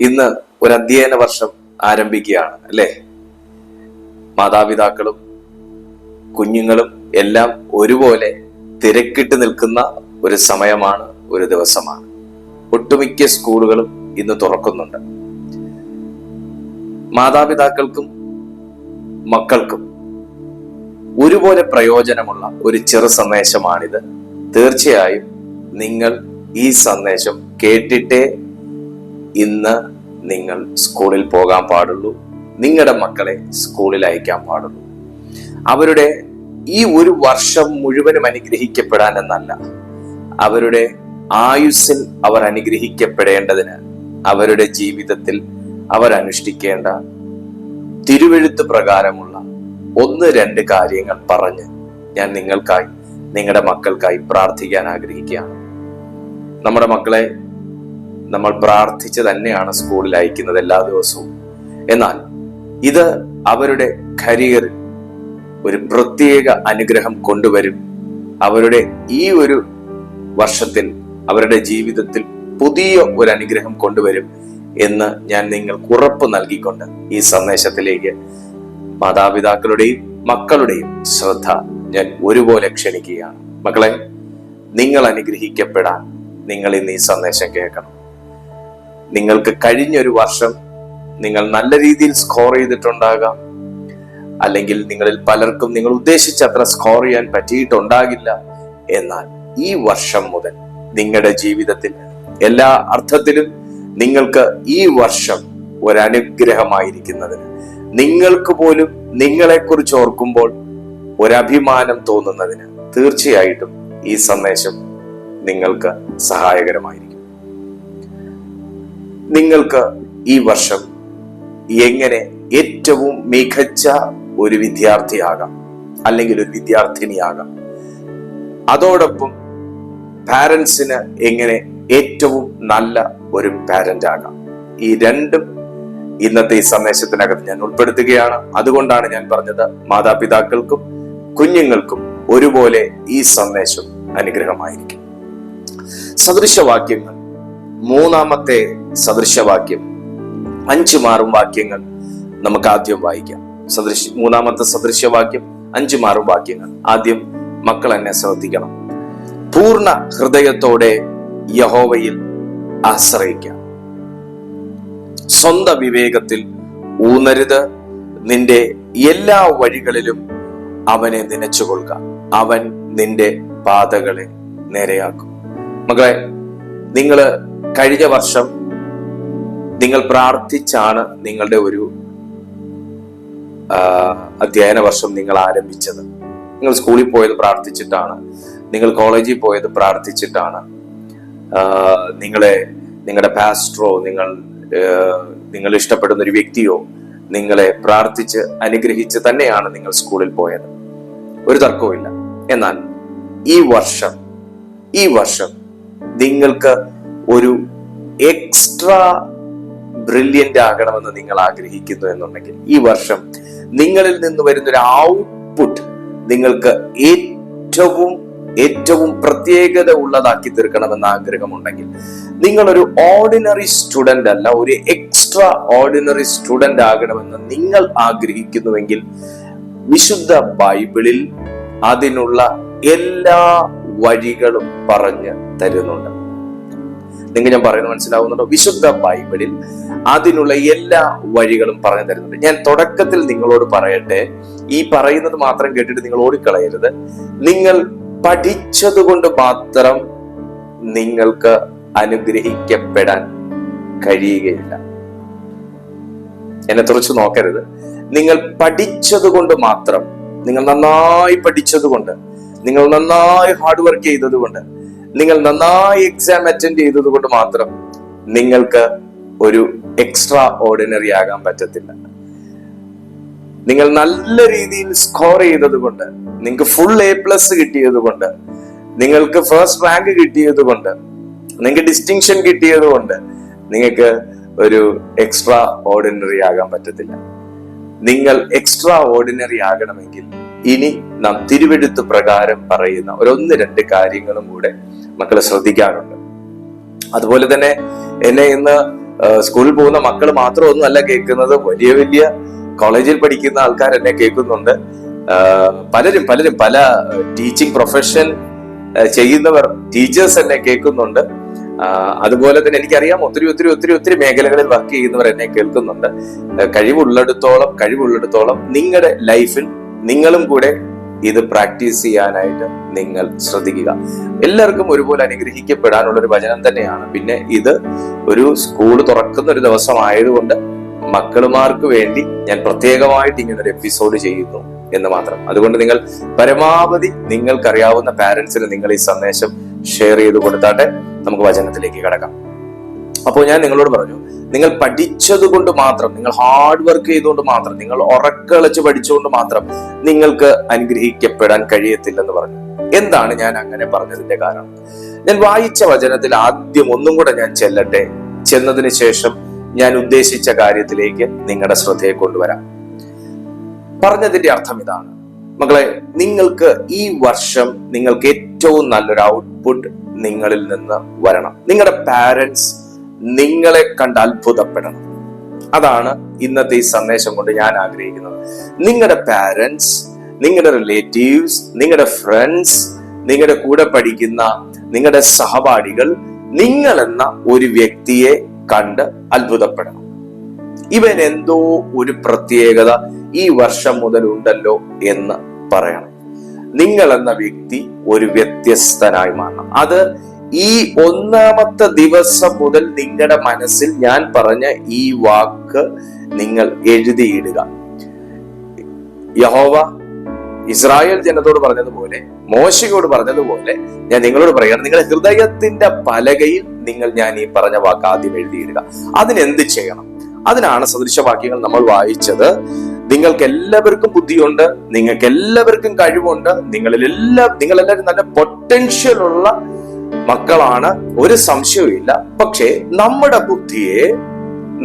ഇന്ന് ഒരു അധ്യയന വർഷം ആരംഭിക്കുകയാണ് അല്ലേ? മാതാപിതാക്കളും കുഞ്ഞുങ്ങളും എല്ലാം ഒരുപോലെ തിരക്കിട്ട് നിൽക്കുന്ന ഒരു സമയമാണ് ഒരു ദിവസമാണ്. ഒട്ടുമിക്ക സ്കൂളുകളും ഇന്ന് തുറക്കുന്നുണ്ട്. മാതാപിതാക്കൾക്കും മക്കൾക്കും ഒരുപോലെ പ്രയോജനമുള്ള ഒരു ചെറു സന്ദേശമാണിത്. തീർച്ചയായും നിങ്ങൾ ഈ സന്ദേശം കേട്ടിട്ടേ ഇന്ന് നിങ്ങൾ സ്കൂളിൽ പോകാൻ പാടുള്ളൂ. നിങ്ങളുടെ മക്കളെ സ്കൂളിൽ അയക്കാൻ പാടുള്ളൂ. അവരുടെ ഈ ഒരു വർഷം മുഴുവനും അനുഗ്രഹിക്കപ്പെടാൻ എന്നല്ല. അവരുടെ ആയുസ്സിൽ അവർ അനുഗ്രഹിക്കപ്പെടേണ്ടതിന് അവരുടെ ജീവിതത്തിൽ അവർ അനുഷ്ഠിക്കേണ്ട തിരുവെഴുത്ത് പ്രകാരമുള്ള ഒന്ന് രണ്ട് കാര്യങ്ങൾ പറഞ്ഞ് ഞാൻ നിങ്ങൾക്കായി നിങ്ങളുടെ മക്കൾക്കായി പ്രാർത്ഥിക്കാൻ ആഗ്രഹിക്കുകയാണ്. നമ്മുടെ മക്കളെ നമ്മൾ പ്രാർത്ഥിച്ച് തന്നെയാണ് സ്കൂളിൽ അയക്കുന്നത് എല്ലാ ദിവസവും. എന്നാൽ ഇത് അവരുടെ കരിയറിൽ ഒരു പ്രത്യേക അനുഗ്രഹം കൊണ്ടുവരും. അവരുടെ ഈ ഒരു വർഷത്തിൽ അവരുടെ ജീവിതത്തിൽ പുതിയ ഒരു അനുഗ്രഹം കൊണ്ടുവരും എന്ന് ഞാൻ നിങ്ങൾക്ക് ഉറപ്പ് നൽകിക്കൊണ്ട് ഈ സന്ദേശത്തിലേക്ക് മാതാപിതാക്കളുടെയും മക്കളുടെയും ശ്രദ്ധ ഞാൻ ഒരുപോലെ ക്ഷണിക്കുകയാണ്. മക്കളെ നിങ്ങൾ അനുഗ്രഹിക്കപ്പെടാൻ നിങ്ങൾ ഇന്ന് ഈ സന്ദേശം കേൾക്കണം. നിങ്ങൾക്ക് കഴിഞ്ഞ ഒരു വർഷം നിങ്ങൾ നല്ല രീതിയിൽ സ്കോർ ചെയ്തിട്ടുണ്ടാകാം. അല്ലെങ്കിൽ നിങ്ങളിൽ പലർക്കും നിങ്ങൾ ഉദ്ദേശിച്ച അത്ര സ്കോർ ചെയ്യാൻ പറ്റിയിട്ടുണ്ടാകില്ല. എന്നാൽ ഈ വർഷം മുതൽ നിങ്ങളുടെ ജീവിതത്തിൽ എല്ലാ അർത്ഥത്തിലും നിങ്ങൾക്ക് ഈ വർഷം ഒരു അനുഗ്രഹമായിരിക്കുന്നതിന് നിങ്ങൾക്ക് പോലും നിങ്ങളെക്കുറിച്ച് ഓർക്കുമ്പോൾ ഒരഭിമാനം തോന്നുന്നതിന് തീർച്ചയായിട്ടും ഈ സന്ദേശം നിങ്ങൾക്ക് സഹായകരമായിരിക്കും. നിങ്ങൾക്ക് ഈ വർഷം എങ്ങനെ ഏറ്റവും മികച്ച ഒരു വിദ്യാർത്ഥിയാകാം അല്ലെങ്കിൽ ഒരു വിദ്യാർത്ഥിനിയാകാം? അതോടൊപ്പം പാരൻസിന് എങ്ങനെ ഏറ്റവും നല്ല ഒരു പാരന്റ് ആകാം? ഈ രണ്ടും ഇന്നത്തെ ഈ സന്ദേശത്തിനകത്ത് ഞാൻ ഉൾപ്പെടുത്തുകയാണ്. അതുകൊണ്ടാണ് ഞാൻ പറഞ്ഞത് മാതാപിതാക്കൾക്കും കുഞ്ഞുങ്ങൾക്കും ഒരുപോലെ ഈ സന്ദേശം അനുഗ്രഹമായിരിക്കും. സദൃശവാക്യങ്ങൾ മൂന്നാമത്തെ സദൃശവാക്യം. അഞ്ചു മാറും വാക്യങ്ങൾ നമുക്ക് ആദ്യം വായിക്കാം. സദൃശ മൂന്നാമത്തെ സദൃശവാക്യം അഞ്ചു മാറും വാക്യങ്ങൾ. ആദ്യം മക്കൾ എന്നെ ശ്രദ്ധിക്കണം. പൂർണ ഹൃദയത്തോടെ യഹോവയിൽ ആശ്രയിക്കാം. സ്വന്തം വിവേകത്തിൽ ഊന്നരുത്. നിന്റെ എല്ലാ വഴികളിലും അവനെ നനച്ചുകൊള്ളുക. അവൻ നിന്റെ പാതകളെ നേരെയാക്കും. മകളെ നിങ്ങൾ കഴിഞ്ഞ വർഷം നിങ്ങൾ പ്രാർത്ഥിച്ചാണ് നിങ്ങളുടെ ഒരു അധ്യയന വർഷം നിങ്ങൾ ആരംഭിച്ചത്. നിങ്ങൾ സ്കൂളിൽ പോയത് പ്രാർത്ഥിച്ചിട്ടാണ്. നിങ്ങൾ കോളേജിൽ പോയത് പ്രാർത്ഥിച്ചിട്ടാണ്. നിങ്ങളെ നിങ്ങളുടെ പാസ്റ്ററോ നിങ്ങൾ നിങ്ങൾ ഇഷ്ടപ്പെടുന്ന ഒരു വ്യക്തിയോ നിങ്ങളെ പ്രാർത്ഥിച്ച് അനുഗ്രഹിച്ച് തന്നെയാണ് നിങ്ങൾ സ്കൂളിൽ പോയത്. ഒരു തർക്കവുമില്ല എന്നാൽ ഈ വർഷം ഈ വർഷം നിങ്ങൾക്ക് ഒരു എക്സ്ട്രാ ബ്രില്യന്റ് ആകണമെന്ന് നിങ്ങൾ ആഗ്രഹിക്കുന്നു എന്നുണ്ടെങ്കിൽ ഈ വർഷം നിങ്ങളിൽ നിന്ന് വരുന്ന ഒരു ഔട്ട്പുട്ട് നിങ്ങൾക്ക് ഏറ്റവും ഏറ്റവും പ്രത്യേകത ഉള്ളതാക്കി തീർക്കണമെന്ന് ആഗ്രഹമുണ്ടെങ്കിൽ നിങ്ങളൊരു ഓർഡിനറി സ്റ്റുഡന്റ് അല്ല ഒരു എക്സ്ട്രാ ഓർഡിനറി സ്റ്റുഡന്റ് ആകണമെന്ന് നിങ്ങൾ ആഗ്രഹിക്കുന്നുവെങ്കിൽ വിശുദ്ധ ബൈബിളിൽ അതിനുള്ള എല്ലാ വഴികളും പറഞ്ഞ് തരുന്നുണ്ട്. നിങ്ങൾ ഞാൻ പറയുന്നത് മനസ്സിലാവുന്നുണ്ടോ? വിശുദ്ധ ബൈബിളിൽ അതിനുള്ള എല്ലാ വഴികളും പറഞ്ഞു തരുന്നുണ്ട്. ഞാൻ തുടക്കത്തിൽ നിങ്ങളോട് പറയട്ടെ. ഈ പറയുന്നത് മാത്രം കേട്ടിട്ട് നിങ്ങൾ ഓടിക്കളയരുത്. നിങ്ങൾ പഠിച്ചത് കൊണ്ട് മാത്രം നിങ്ങൾക്ക് അനുഗ്രഹിക്കപ്പെടാൻ കഴിയുകയില്ല. എന്നെ തുറച്ചു നോക്കരുത്. നിങ്ങൾ പഠിച്ചത് കൊണ്ട് മാത്രം നിങ്ങൾ നന്നായി പഠിച്ചത് കൊണ്ട് നിങ്ങൾ നന്നായി ഹാർഡ് വർക്ക് ചെയ്തത് കൊണ്ട് നിങ്ങൾ നന്നായി എക്സാം അറ്റൻഡ് ചെയ്തത് കൊണ്ട് മാത്രം നിങ്ങൾക്ക് ഒരു എക്സ്ട്രാ ഓർഡിനറി ആകാൻ പറ്റത്തില്ല. നിങ്ങൾ നല്ല രീതിയിൽ സ്കോർ ചെയ്തത് കൊണ്ട് നിങ്ങൾക്ക് ഫുൾ എ പ്ലസ് കിട്ടിയത് കൊണ്ട് നിങ്ങൾക്ക് ഫസ്റ്റ് റാങ്ക് കിട്ടിയത് കൊണ്ട് നിങ്ങൾക്ക് ഡിസ്റ്റിങ്ഷൻ കിട്ടിയത് കൊണ്ട് നിങ്ങൾക്ക് ഒരു എക്സ്ട്രാ ഓർഡിനറി ആകാൻ പറ്റത്തില്ല. നിങ്ങൾ എക്സ്ട്രാ ഓർഡിനറി ആകണമെങ്കിൽ ഇനി നാം തിരുവെടുത്ത് പ്രകാരം പറയുന്ന ഒരു ഒന്ന് രണ്ട് കാര്യങ്ങളും കൂടെ മക്കളെ ശ്രദ്ധിക്കാറുണ്ട്. അതുപോലെ തന്നെ എന്നെ ഇന്ന് സ്കൂളിൽ പോകുന്ന മക്കൾ മാത്രമൊന്നുമല്ല കേൾക്കുന്നത് വലിയ വലിയ കോളേജിൽ പഠിക്കുന്ന ആൾക്കാർ എന്നെ കേൾക്കുന്നുണ്ട്. പലരും പലരും പല ടീച്ചിങ് പ്രൊഫഷൻ ചെയ്യുന്നവർ ടീച്ചേഴ്സ് എന്നെ കേൾക്കുന്നുണ്ട്. അതുപോലെ തന്നെ എനിക്കറിയാം ഒത്തിരി ഒത്തിരി ഒത്തിരി ഒത്തിരി മേഖലകളിൽ വർക്ക് ചെയ്യുന്നവർ എന്നെ കേൾക്കുന്നുണ്ട്. കഴിവുള്ളിടത്തോളം കഴിവുള്ളിടത്തോളം നിങ്ങളുടെ ലൈഫിൽ നിങ്ങളും കൂടെ ഇത് പ്രാക്ടീസ് ചെയ്യാനായിട്ട് നിങ്ങൾ ശ്രദ്ധിക്കുക. എല്ലാവർക്കും ഒരുപോലെ അനുഗ്രഹിക്കപ്പെടാനുള്ള ഒരു വചനം തന്നെയാണ്. പിന്നെ ഇത് ഒരു സ്കൂൾ തുറക്കുന്ന ഒരു ദിവസമായതുകൊണ്ട് മക്കളുമാർക്ക് വേണ്ടി ഞാൻ പ്രത്യേകമായിട്ട് ഇങ്ങനെ ഒരു എപ്പിസോഡ് ചെയ്യുന്നു എന്ന് മാത്രം. അതുകൊണ്ട് നിങ്ങൾ പരമാവധി നിങ്ങൾക്കറിയാവുന്ന പാരന്റ്സിന് നിങ്ങൾ ഈ സന്ദേശം ഷെയർ ചെയ്ത് കൊടുത്താട്ടെ. നമുക്ക് വചനത്തിലേക്ക് കിടക്കാം. അപ്പോൾ ഞാൻ നിങ്ങളോട് പറഞ്ഞു നിങ്ങൾ പഠിച്ചത് കൊണ്ട് മാത്രം നിങ്ങൾ ഹാർഡ് വർക്ക് ചെയ്തുകൊണ്ട് മാത്രം നിങ്ങൾ ഉറക്കളച്ച് പഠിച്ചുകൊണ്ട് മാത്രം നിങ്ങൾക്ക് അനുഗ്രഹിക്കപ്പെടാൻ കഴിയത്തില്ലെന്ന് പറഞ്ഞു. എന്താണ് ഞാൻ അങ്ങനെ പറഞ്ഞതിന്റെ കാരണം? ഞാൻ വായിച്ച വചനത്തിൽ ആദ്യം ഒന്നും കൂടെ ഞാൻ ചെല്ലട്ടെ. ചെന്നതിന് ശേഷം ഞാൻ ഉദ്ദേശിച്ച കാര്യത്തിലേക്ക് നിങ്ങളുടെ ശ്രദ്ധയെ കൊണ്ടുവരാം. പറഞ്ഞതിന്റെ അർത്ഥം ഇതാണ്. മക്കളെ നിങ്ങൾക്ക് ഈ വർഷം നിങ്ങൾക്ക് ഏറ്റവും നല്ലൊരു ഔട്ട്പുട്ട് നിങ്ങളിൽ നിന്ന് വരണം. നിങ്ങളുടെ പാരൻസ് നിങ്ങളെ കണ്ട് അത്ഭുതപ്പെടണം. അതാണ് ഇന്നത്തെ ഈ സന്ദേശം കൊണ്ട് ഞാൻ ആഗ്രഹിക്കുന്നത്. നിങ്ങളുടെ പാരൻസ് നിങ്ങളുടെ റിലേറ്റീവ്സ് നിങ്ങളുടെ ഫ്രണ്ട്സ് നിങ്ങളുടെ കൂടെ പഠിക്കുന്ന നിങ്ങളുടെ സഹപാഠികൾ നിങ്ങൾ എന്ന ഒരു വ്യക്തിയെ കണ്ട് അത്ഭുതപ്പെടണം. ഇവൻ എന്തോ ഒരു പ്രത്യേകത ഈ വർഷം മുതൽ ഉണ്ടല്ലോ എന്ന് പറയണം. നിങ്ങൾ എന്ന വ്യക്തി ഒരു വ്യത്യസ്തനായി മാറണം. അത് ഈ ഒന്നാമത്തെ ദിവസം മുതൽ നിങ്ങളുടെ മനസ്സിൽ ഞാൻ പറഞ്ഞ ഈ വാക്ക് നിങ്ങൾ എഴുതിയിടുക. യഹോവ ഇസ്രായേൽ ജനത്തോട് പറഞ്ഞതുപോലെ മോശയോട് പറഞ്ഞതുപോലെ ഞാൻ നിങ്ങളോട് പറയുകയാണ്. നിങ്ങളുടെ ഹൃദയത്തിന്റെ പലകയിൽ നിങ്ങൾ ഞാൻ ഈ പറഞ്ഞ വാക്ക് ആദ്യം എഴുതിയിടുക. അതിനെന്ത് ചെയ്യണം? അതിനാണ് സദൃശവാക്യങ്ങൾ നമ്മൾ വായിച്ചത്. നിങ്ങൾക്ക് എല്ലാവർക്കും ബുദ്ധിയുണ്ട് നിങ്ങൾക്ക് എല്ലാവർക്കും കഴിവുണ്ട് നിങ്ങളിൽ എല്ലാ നിങ്ങളെല്ലാവരും നല്ല പൊട്ടൻഷ്യൽ ഉള്ള മക്കളാണ് ഒരു സംശയവും പക്ഷേ നമ്മുടെ ബുദ്ധിയെ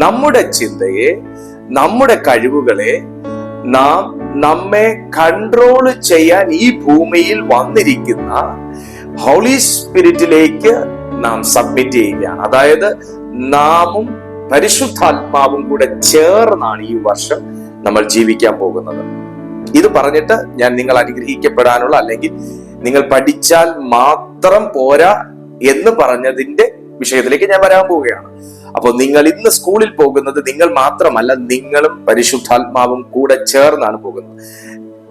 നമ്മുടെ ചിന്തയെ നമ്മുടെ കഴിവുകളെ നാം നമ്മെ കൺട്രോൾ ചെയ്യാൻ ഈ ഭൂമിയിൽ വന്നിരിക്കുന്ന ഹോളി സ്പിരിറ്റിലേക്ക് നാം സബ്മിറ്റ് ചെയ്യുകയാണ്. അതായത് നാമും പരിശുദ്ധാത്മാവും കൂടെ ചേർന്നാണ് ഈ വർഷം നമ്മൾ ജീവിക്കാൻ പോകുന്നത്. ഇത് പറഞ്ഞിട്ട് ഞാൻ നിങ്ങൾ അനുഗ്രഹിക്കപ്പെടാനുള്ള അല്ലെങ്കിൽ നിങ്ങൾ പഠിച്ചാൽ മാത്രം പോരാ എന്ന് പറഞ്ഞതിന്റെ വിഷയത്തിലേക്ക് ഞാൻ വരാൻ പോവുകയാണ്. അപ്പോൾ നിങ്ങൾ ഇന്ന് സ്കൂളിൽ പോകുന്നത് നിങ്ങൾ മാത്രമല്ല നിങ്ങളും പരിശുദ്ധാത്മാവും കൂടെ ചേർന്നാണ് പോകുന്നത്.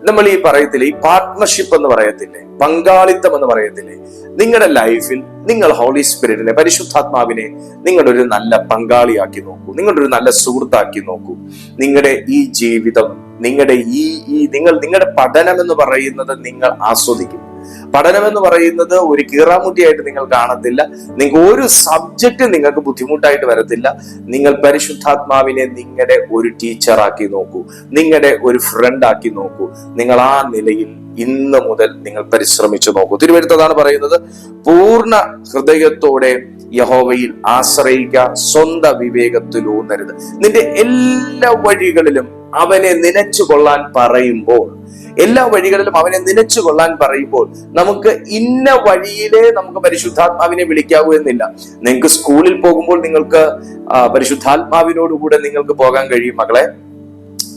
നമ്മൾ ഈ പറയത്തില്ലേ ഈ പാർട്ട്ണർഷിപ്പ് എന്ന് പറയത്തില്ലേ പങ്കാളിത്തം എന്ന് പറയത്തില്ലേ നിങ്ങളുടെ ലൈഫിൽ നിങ്ങൾ ഹോളി സ്പിരിറ്റിനെ പരിശുദ്ധാത്മാവിനെ നിങ്ങളുടെ ഒരു നല്ല പങ്കാളിയാക്കി നോക്കൂ നിങ്ങളുടെ ഒരു നല്ല സുഹൃത്താക്കി നോക്കൂ. നിങ്ങളുടെ ഈ ജീവിതം നിങ്ങളുടെ ഈ ഈ നിങ്ങൾ നിങ്ങളുടെ പഠനം എന്ന് പറയുന്നത് നിങ്ങൾ ആസ്വദിക്കും. പഠനം എന്ന് പറയുന്നത് ഒരു കീറാമുട്ടിയായിട്ട് നിങ്ങൾ കാണത്തില്ല. നിങ്ങൾക്ക് ഒരു സബ്ജക്റ്റ് നിങ്ങൾക്ക് ബുദ്ധിമുട്ടായിട്ട് വരത്തില്ല. നിങ്ങൾ പരിശുദ്ധാത്മാവിനെ നിങ്ങളുടെ ഒരു ടീച്ചറാക്കി നോക്കൂ. നിങ്ങളുടെ ഒരു ഫ്രണ്ട് ആക്കി നോക്കൂ. നിങ്ങൾ ആ നിലയിൽ ഇന്ന് മുതൽ നിങ്ങൾ പരിശ്രമിച്ചു നോക്കൂ. തിരുവരുത്തതാണ് പറയുന്നത് പൂർണ ഹൃദയത്തോടെ യഹോവയിൽ ആശ്രയിക്കുക സ്വന്ത വിവേകത്തിൽ ഊന്നരുത് നിന്റെ എല്ലാ വഴികളിലും അവനെ നനച്ചു കൊള്ളാൻ പറയുമ്പോൾ എല്ലാ വഴികളിലും അവനെ നനച്ചു കൊള്ളാൻ പറയുമ്പോൾ നമുക്ക് ഇന്ന വഴിയിലെ നമുക്ക് പരിശുദ്ധാത്മാവിനെ വിളിക്കാവൂ എന്നില്ല. നിങ്ങൾക്ക് സ്കൂളിൽ പോകുമ്പോൾ നിങ്ങൾക്ക് പരിശുദ്ധാത്മാവിനോടുകൂടെ നിങ്ങൾക്ക് പോകാൻ കഴിയും മകളെ.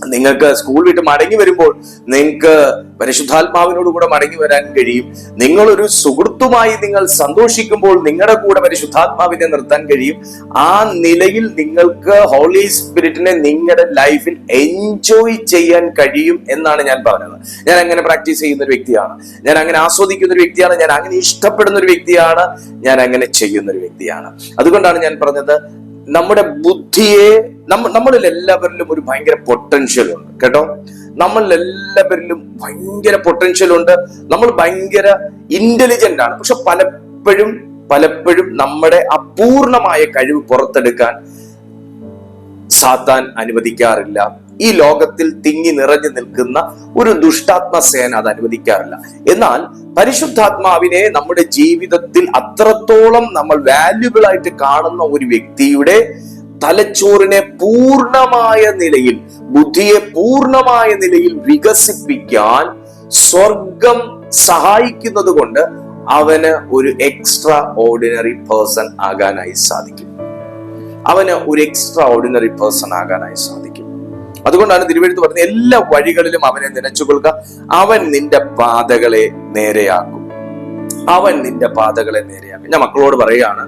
നിങ്ങൾക്ക് സ്കൂൾ വിട്ട് മടങ്ങി വരുമ്പോൾ നിങ്ങൾക്ക് പരിശുദ്ധാത്മാവിനോട് കൂടെ മടങ്ങി വരാൻ കഴിയും. നിങ്ങളൊരു സുഹൃത്തുമായി നിങ്ങൾ സന്തോഷിക്കുമ്പോൾ നിങ്ങളുടെ കൂടെ പരിശുദ്ധാത്മാവിനെ നിർത്താൻ കഴിയും. ആ നിലയിൽ നിങ്ങൾക്ക് ഹോളി സ്പിരിറ്റിനെ നിങ്ങളുടെ ലൈഫിൽ എൻജോയ് ചെയ്യാൻ കഴിയും എന്നാണ് ഞാൻ പറഞ്ഞത്. ഞാൻ അങ്ങനെ പ്രാക്ടീസ് ചെയ്യുന്ന ഒരു വ്യക്തിയാണ്. ഞാൻ അങ്ങനെ ആസ്വദിക്കുന്ന ഒരു വ്യക്തിയാണ്. ഞാൻ അങ്ങനെ ഇഷ്ടപ്പെടുന്ന ഒരു വ്യക്തിയാണ്. ഞാൻ അങ്ങനെ ചെയ്യുന്ന ഒരു വ്യക്തിയാണ്. അതുകൊണ്ടാണ് ഞാൻ പറഞ്ഞത് നമ്മുടെ ബുദ്ധിയെ നമ്മ നമ്മളിൽ എല്ലാവരിലും ഒരു ഭയങ്കര പൊട്ടൻഷ്യൽ ഉണ്ട്. കേട്ടോ? നമ്മളിൽ എല്ലാവരിലും ഭയങ്കര പൊട്ടൻഷ്യൽ ഉണ്ട്. നമ്മൾ ഭയങ്കര ഇന്റലിജന്റ് ആണ്. പക്ഷെ പലപ്പോഴും പലപ്പോഴും നമ്മുടെ അപൂർണമായ കഴിവ് പുറത്തെടുക്കാൻ സാത്താൻ അനുവദിക്കാറില്ല. ഈ ലോകത്തിൽ തിങ്ങി നിറഞ്ഞു നിൽക്കുന്ന ഒരു ദുഷ്ടാത്മ സേന അത് അനുവദിക്കാറില്ല. എന്നാൽ പരിശുദ്ധാത്മാവിനെ നമ്മുടെ ജീവിതത്തിൽ അത്രത്തോളം നമ്മൾ വാല്യുബിൾ ആയിട്ട് കാണുന്ന ഒരു വ്യക്തിയുടെ തലച്ചോറിനെ പൂർണമായ നിലയിൽ ബുദ്ധിയെ പൂർണമായ നിലയിൽ വികസിപ്പിക്കാൻ സ്വർഗം സഹായിക്കുന്നത് കൊണ്ട് അവന് ഒരു എക്സ്ട്രാ ഓർഡിനറി പേഴ്സൺ ആകാനായി സാധിക്കും. അവന് ഒരു എക്സ്ട്രാ ഓർഡിനറി പേഴ്സൺ ആകാനായി സാധിക്കും. അതുകൊണ്ടാണ് തിരുവെഴുത്ത് പറയുന്നത് എല്ലാ വഴികളിലും അവനെ നനച്ചുകൊള്ളുക. അവൻ നിന്റെ പാതകളെ നേരെയാക്കും. അവൻ നിന്റെ പാതകളെ നേരെയാക്കും. ഞാൻ മക്കളോട് പറയുകയാണ്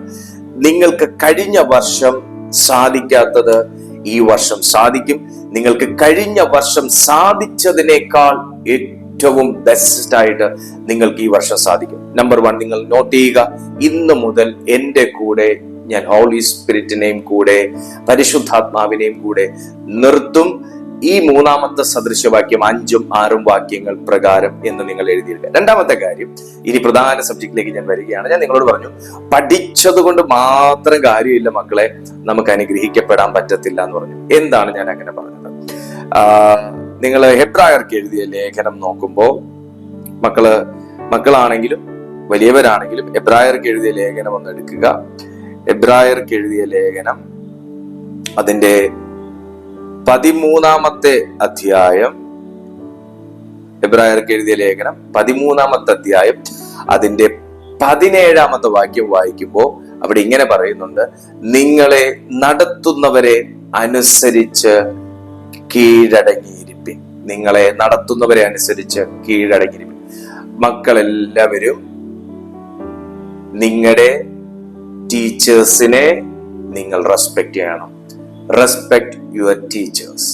നിങ്ങൾക്ക് കഴിഞ്ഞ വർഷം സാധിക്കാത്തത് ഈ വർഷം സാധിക്കും. നിങ്ങൾക്ക് കഴിഞ്ഞ വർഷം സാധിച്ചതിനേക്കാൾ ഏറ്റവും ബെസ്റ്റ് ആയിട്ട് നിങ്ങൾക്ക് ഈ വർഷം സാധിക്കും. നമ്പർ വൺ നിങ്ങൾ നോട്ട് ചെയ്യുക ഇന്ന് മുതൽ എന്റെ കൂടെ ഞാൻ ഹോളി സ്പിരിറ്റിനെയും കൂടെ പരിശുദ്ധാത്മാവിനെയും കൂടെ നിർത്തും. ഈ മൂന്നാമത്തെ സദൃശവാക്യം അഞ്ചും ആറും വാക്യങ്ങൾ പ്രകാരം എന്ന് നിങ്ങൾ എഴുതിയിരിക്കുക. രണ്ടാമത്തെ കാര്യം ഇനി പ്രധാന സബ്ജക്റ്റിലേക്ക് ഞാൻ വരികയാണ്. ഞാൻ നിങ്ങളോട് പറഞ്ഞു പഠിച്ചത് കൊണ്ട് മാത്രം കാര്യമില്ല മക്കളെ നമുക്ക് അനുഗ്രഹിക്കപ്പെടാൻ പറ്റത്തില്ല എന്ന് പറഞ്ഞു. എന്താണ് ഞാൻ അങ്ങനെ പറഞ്ഞത്? നിങ്ങൾ ഹെബ്രായർക്ക് എഴുതിയ ലേഖനം നോക്കുമ്പോൾ മക്കൾ മക്കളാണെങ്കിലും വലിയവരാണെങ്കിലും എബ്രായർക്ക് എഴുതിയ ലേഖനം ഒന്ന് എടുക്കുക. എബ്രായർക്ക് എഴുതിയ ലേഖനം. അതിന്റെ പതിമൂന്നാമത്തെ അധ്യായം. എബ്രായർക്ക് എഴുതിയ ലേഖനം പതിമൂന്നാമത്തെ അധ്യായം. അതിന്റെ പതിനേഴാമത്തെ വാക്യം വായിക്കുമ്പോൾ അവിടെ ഇങ്ങനെ പറയുന്നുണ്ട് നിങ്ങളെ നടത്തുന്നവരെ അനുസരിച്ച് കീഴടങ്ങിയിരിപ്പിൻ. നിങ്ങളെ നടത്തുന്നവരെ അനുസരിച്ച് കീഴടങ്ങിയിരിപ്പിൻ. മക്കളെല്ലാവരും നിങ്ങളുടെ ടീച്ചേഴ്സിനെ നിങ്ങൾ റെസ്പെക്ട് ചെയ്യണം. Respect your teachers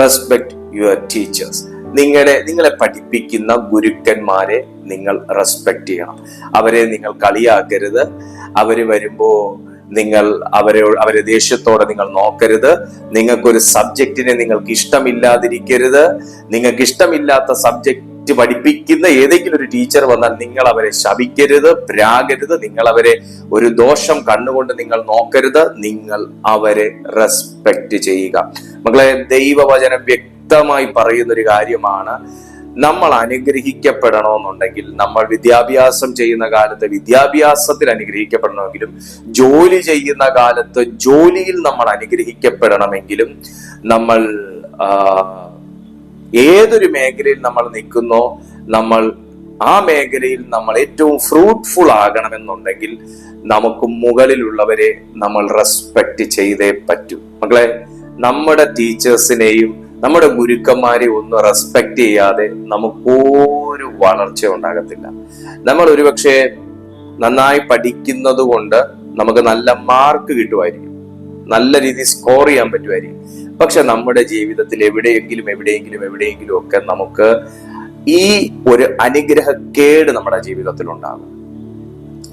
respect your teachers നിങ്ങളെ നിങ്ങളെ പഠിപ്പിക്കുന്ന ഗുരുക്കന്മാരെ നിങ്ങൾ റെസ്പെക്ട് ചെയ്യണം. അവരെ നിങ്ങൾ കളിയാക്കരുത്. അവർ വരുമ്പോൾ നിങ്ങൾ അവരെ അവരെ ദേഷ്യത്തോടെ നിങ്ങൾ നോക്കരുത്. നിങ്ങൾക്കൊരു സബ്ജക്റ്റിനെ നിങ്ങൾക്ക് ഇഷ്ടമില്ലാതിരിക്കരുത്. നിങ്ങൾക്ക് ഇഷ്ടമില്ലാത്ത സബ്ജക്റ്റ് പഠിപ്പിക്കുന്ന ഏതെങ്കിലും ഒരു ടീച്ചർ വന്നാൽ നിങ്ങൾ അവരെ ശപിക്കരുത് പ്രാകരുത് നിങ്ങൾ അവരെ ഒരു ദോഷം കണ്ണുകൊണ്ട് നിങ്ങൾ നോക്കരുത് നിങ്ങൾ അവരെ റെസ്പെക്ട് ചെയ്യുക. മക്കളെ ദൈവവചനം വ്യക്തമായി പറയുന്ന ഒരു കാര്യമാണ് നമ്മൾ അനുഗ്രഹിക്കപ്പെടണമെന്നുണ്ടെങ്കിൽ നമ്മൾ വിദ്യാഭ്യാസം ചെയ്യുന്ന കാലത്ത് വിദ്യാഭ്യാസത്തിൽ അനുഗ്രഹിക്കപ്പെടണമെങ്കിലും ജോലി ചെയ്യുന്ന കാലത്ത് ജോലിയിൽ നമ്മൾ അനുഗ്രഹിക്കപ്പെടണമെങ്കിലും നമ്മൾ ഏതൊരു മേഖലയിൽ നമ്മൾ നിൽക്കുന്നോ നമ്മൾ ആ മേഖലയിൽ നമ്മൾ ഏറ്റവും ഫ്രൂട്ട്ഫുൾ ആകണമെന്നുണ്ടെങ്കിൽ നമുക്ക് മുകളിലുള്ളവരെ നമ്മൾ റെസ്പെക്ട് ചെയ്തേ പറ്റൂ. മക്കളെ നമ്മുടെ ടീച്ചേഴ്സിനെയും നമ്മുടെ ഗുരുക്കന്മാരെയും ഒന്ന് റെസ്പെക്ട് ചെയ്യാതെ നമുക്കൊരു വളർച്ച ഉണ്ടാകത്തില്ല നമ്മൾ ഒരുപക്ഷെ നന്നായി പഠിക്കുന്നത് കൊണ്ട് നമുക്ക് നല്ല മാർക്ക് കിട്ടുമായിരിക്കും. നല്ല രീതിയിൽ സ്കോർ ചെയ്യാൻ പറ്റുമായിരിക്കും. പക്ഷെ നമ്മുടെ ജീവിതത്തിൽ എവിടെയെങ്കിലും എവിടെയെങ്കിലും എവിടെയെങ്കിലും ഒക്കെ നമുക്ക് ഈ ഒരു അനുഗ്രഹക്കേട് നമ്മുടെ ജീവിതത്തിൽ ഉണ്ടാകും.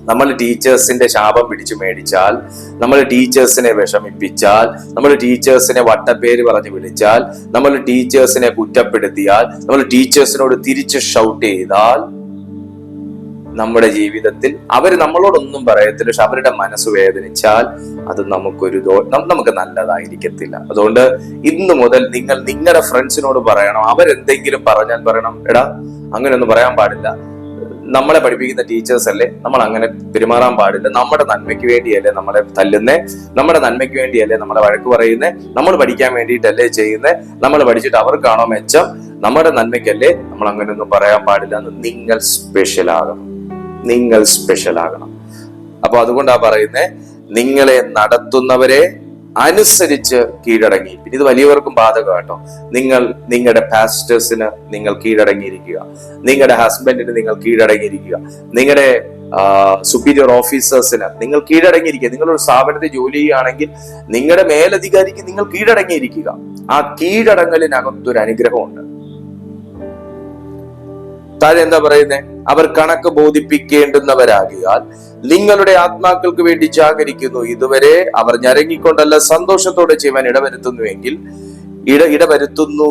നമ്മൾ ടീച്ചേഴ്സിന്റെ ശാപം പിടിച്ചു മേടിച്ചാൽ നമ്മൾ ടീച്ചേഴ്സിനെ വിഷമിപ്പിച്ചാൽ നമ്മൾ ടീച്ചേഴ്സിനെ വട്ടപ്പേര് പറഞ്ഞ് വിളിച്ചാൽ നമ്മൾ ടീച്ചേഴ്സിനെ കുറ്റപ്പെടുത്തിയാൽ നമ്മൾ ടീച്ചേഴ്സിനോട് തിരിച്ച് ഷൗട്ട് ചെയ്താൽ നമ്മുടെ ജീവിതത്തിൽ അവർ നമ്മളോടൊന്നും പറയത്തില്ല. പക്ഷെ അവരുടെ മനസ്സ് വേദനിച്ചാൽ അത് നമുക്കൊരു ദോ നമുക്ക് നല്ലതായിരിക്കത്തില്ല. അതുകൊണ്ട് ഇന്ന് മുതൽ നിങ്ങൾ നിങ്ങളുടെ ഫ്രണ്ട്സിനോട് പറയണം. അവരെന്തെങ്കിലും പറഞ്ഞാൽ പറയണം. എടാ അങ്ങനെയൊന്നും പറയാൻ പാടില്ല. നമ്മളെ പഠിപ്പിക്കുന്ന ടീച്ചേഴ്സ് അല്ലേ? നമ്മൾ അങ്ങനെ പെരുമാറാൻ പാടില്ല. നമ്മുടെ നന്മയ്ക്ക് വേണ്ടിയല്ലേ നമ്മളെ തല്ലുന്നേ? നമ്മുടെ നന്മയ്ക്ക് വേണ്ടിയല്ലേ നമ്മളെ വഴക്ക് പറയുന്നേ? നമ്മൾ പഠിക്കാൻ വേണ്ടിയിട്ടല്ലേ ചെയ്യുന്നേ? നമ്മൾ പഠിച്ചിട്ട് അവർക്കാണോ മെച്ചം? നമ്മുടെ നന്മയ്ക്കല്ലേ നമ്മൾ അങ്ങനെയൊന്നും പറയാൻ പാടില്ല എന്ന് നിങ്ങൾ സ്പെഷ്യൽ ആകണം. നിങ്ങൾ സ്പെഷ്യൽ ആകണം. അപ്പൊ അതുകൊണ്ടാ പറയുന്നേ നിങ്ങളെ നടത്തുന്നവരെ അനുസരിച്ച് കീഴടങ്ങി. പിന്നെ ഇത് വലിയവർക്കും ബാധകം കേട്ടോ നിങ്ങൾ നിങ്ങളുടെ പാസ്റ്റേഴ്സിന് നിങ്ങൾ കീഴടങ്ങിയിരിക്കുക. നിങ്ങളുടെ ഹസ്ബൻഡിന് നിങ്ങൾ കീഴടങ്ങിയിരിക്കുക. നിങ്ങളുടെ സുപ്പീരിയർ ഓഫീസേഴ്സിന് നിങ്ങൾ കീഴടങ്ങിയിരിക്കുക. നിങ്ങളൊരു സ്ഥാപനത്തിൽ ജോലി ചെയ്യുകയാണെങ്കിൽ നിങ്ങളുടെ മേലധികാരിക്ക് നിങ്ങൾ കീഴടങ്ങിയിരിക്കുക. ആ കീഴടങ്ങലിനകത്തൊരു അനുഗ്രഹമുണ്ട്. താഴെ എന്താ പറയുന്നത് അവർ കണക്ക് ബോധിപ്പിക്കേണ്ടുന്നവരാകിയാൽ നിങ്ങളുടെ ആത്മാക്കൾക്ക് വേണ്ടി ജാഗരിക്കുന്നു. ഇതുവരെ അവർ ഞരങ്ങിക്കൊണ്ടല്ല സന്തോഷത്തോടെ ചെയ്യുവാൻ ഇടവരുത്തുന്നുവെങ്കിൽ ഇട ഇടവരുത്തുന്നു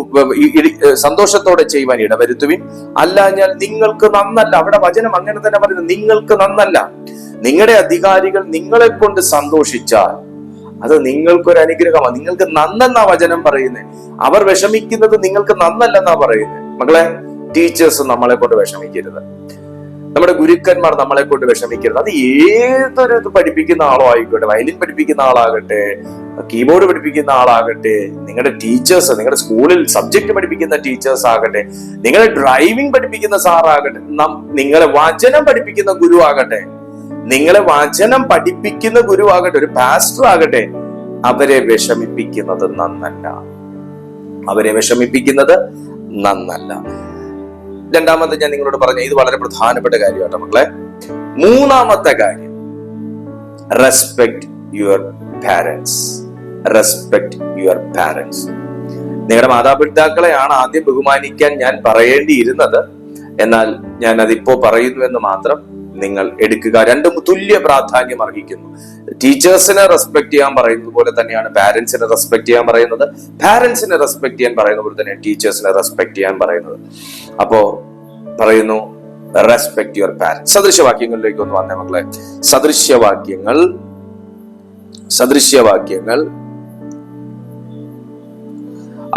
സന്തോഷത്തോടെ ചെയ്യുവാൻ ഇടവരുത്തുവിൻ. അല്ലാഞ്ഞാൽ നിങ്ങൾക്ക് നന്നല്ല. അവിടെ വചനം അങ്ങനെ തന്നെ പറയുന്നു. നിങ്ങൾക്ക് നന്നല്ല. നിങ്ങളുടെ അധികാരികൾ നിങ്ങളെ കൊണ്ട് സന്തോഷിച്ചാൽ അത് നിങ്ങൾക്കൊരു അനുഗ്രഹമാണ്. നിങ്ങൾക്ക് നന്നെന്നാ വചനം പറയുന്നത് അവർ വിഷമിക്കുന്നത് നിങ്ങൾക്ക് നന്നല്ലെന്നാ പറയുന്നത് മക്കളെ ടീച്ചേഴ്സ് നമ്മളെ കൊണ്ട് വിഷമിക്കരുത്. നമ്മുടെ ഗുരുക്കന്മാർ നമ്മളെ കൊണ്ട് വിഷമിക്കരുത്. അത് ഏതൊരു ഇത് പഠിപ്പിക്കുന്ന ആളോ ആയിക്കോട്ടെ വയലിൻ പഠിപ്പിക്കുന്ന ആളാകട്ടെ കീബോർഡ് പഠിപ്പിക്കുന്ന ആളാകട്ടെ നിങ്ങളുടെ ടീച്ചേഴ്സ് നിങ്ങളുടെ സ്കൂളിൽ സബ്ജക്ട് പഠിപ്പിക്കുന്ന ടീച്ചേഴ്സ് ആകട്ടെ നിങ്ങളെ ഡ്രൈവിംഗ് പഠിപ്പിക്കുന്ന സാറാകട്ടെ നിങ്ങളെ വചനം പഠിപ്പിക്കുന്ന ഗുരു ആകട്ടെ നിങ്ങളെ വചനം പഠിപ്പിക്കുന്ന ഗുരു ആകട്ടെ ഒരു പാസ്റ്റർ ആകട്ടെ അവരെ വിഷമിപ്പിക്കുന്നത് നന്നല്ല. അവരെ വിഷമിപ്പിക്കുന്നത് നന്നല്ല. രണ്ടാമത്തെ ഞാൻ നിങ്ങളോട് പറഞ്ഞ ഇത് വളരെ പ്രധാനപ്പെട്ട കാര്യമാണ് മക്കളെ. മൂന്നാമത്തെ കാര്യം respect your parents respect your parents നിങ്ങളുടെ മാതാപിതാക്കളെയാണ് ആദ്യം ബഹുമാനിക്കാൻ ഞാൻ പറയേണ്ടിയിരുന്നത്. എന്നാൽ ഞാൻ അതിപ്പോ പറയുന്നു എന്ന് മാത്രം നിങ്ങൾ എടുക്കുക. രണ്ടും തുല്യ പ്രാധാന്യം അർഹിക്കുന്നു. ടീച്ചേഴ്സിനെ റെസ്പെക്ട് ചെയ്യാൻ പറയുന്നത് പോലെ തന്നെയാണ് പാരന്റ്സിനെ റെസ്പെക്ട് ചെയ്യാൻ പറയുന്നത്. പാരന്റ്സിനെ റെസ്പെക്ട് ചെയ്യാൻ പറയുന്ന പോലെ തന്നെ ടീച്ചേഴ്സിനെ റെസ്പെക്ട് ചെയ്യാൻ പറയുന്നത്. അപ്പോ പറയുന്നു റെസ്പെക്ട് യുവർ പാരന്റ്സ് സദൃശവാക്യങ്ങളിലേക്ക് ഒന്ന് വന്നേ മക്കളെ. സദൃശ്യവാക്യങ്ങൾ സദൃശ്യവാക്യങ്ങൾ